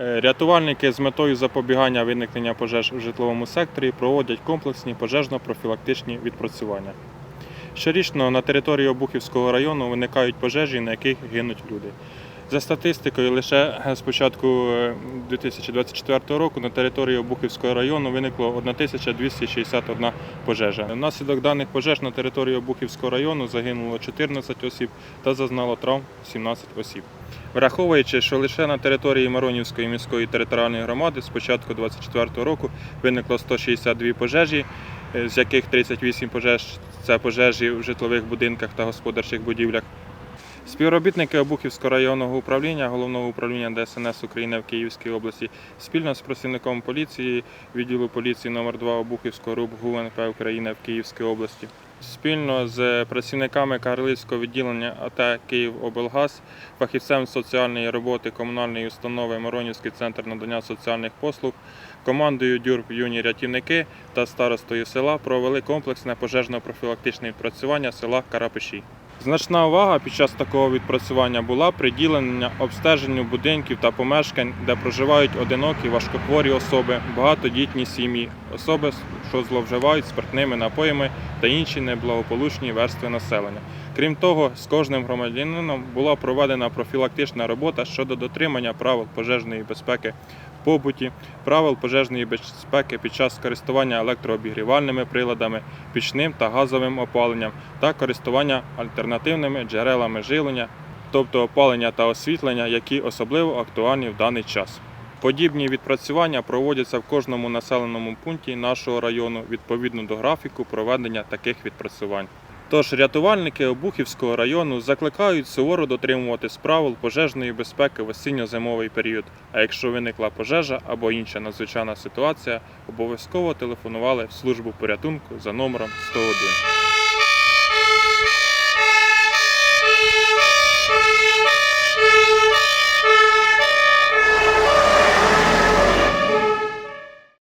Е, Рятувальники з метою запобігання виникнення пожеж в житловому секторі проводять комплексні пожежно-профілактичні відпрацювання. Щорічно на території Обухівського району виникають пожежі, на яких гинуть люди. За статистикою, лише з початку е, 2024 року на території Обухівського району виникло 1261 пожежа. Внаслідок даних пожеж на території Обухівського району загинуло 14 осіб та зазнало травм 17 осіб. Враховуючи, що лише на території Маронівської міської територіальної громади з початку 2024 року виникло 162 пожежі, е, з яких 38 пожеж це пожежі в житлових будинках та господарчих будівлях. Співробітники Обухівського районного управління Головного управління ДСНС України в Київській області спільно з працівником поліції відділу поліції номер 2 Обухівського РУБ ГУНП України в Київській області. Спільно з працівниками Карлицького відділення АТ «Київоблгаз», фахівцем соціальної роботи комунальної установи Моронівський центр надання соціальних послуг, командою ДЮРБ юні рятівники та старостою села провели комплексне пожежно-профілактичне відпрацювання села Карапиші. Значна увага під час такого відпрацювання була приділена обстеженню будинків та помешкань, де проживають одинокі важкохворі особи, багатодітні сім'ї, особи, що зловживають спиртними напоями та інші неблагополучні верстви населення. Крім того, з кожним громадянином була проведена профілактична робота щодо дотримання правил пожежної безпеки в побуті, правил пожежної безпеки під час користування електрообігрівальними приладами, пічним та газовим опаленням та користування альтернативними джерелами живлення, тобто опалення та освітлення, які особливо актуальні в даний час. Подібні відпрацювання проводяться в кожному населеному пункті нашого району відповідно до графіку проведення таких відпрацювань. Тож рятувальники Обухівського району закликають суворо дотримуватись правил пожежної безпеки в осінньо-зимовий період. А якщо виникла пожежа або інша надзвичайна ситуація, обов'язково телефонували в службу порятунку за номером 101.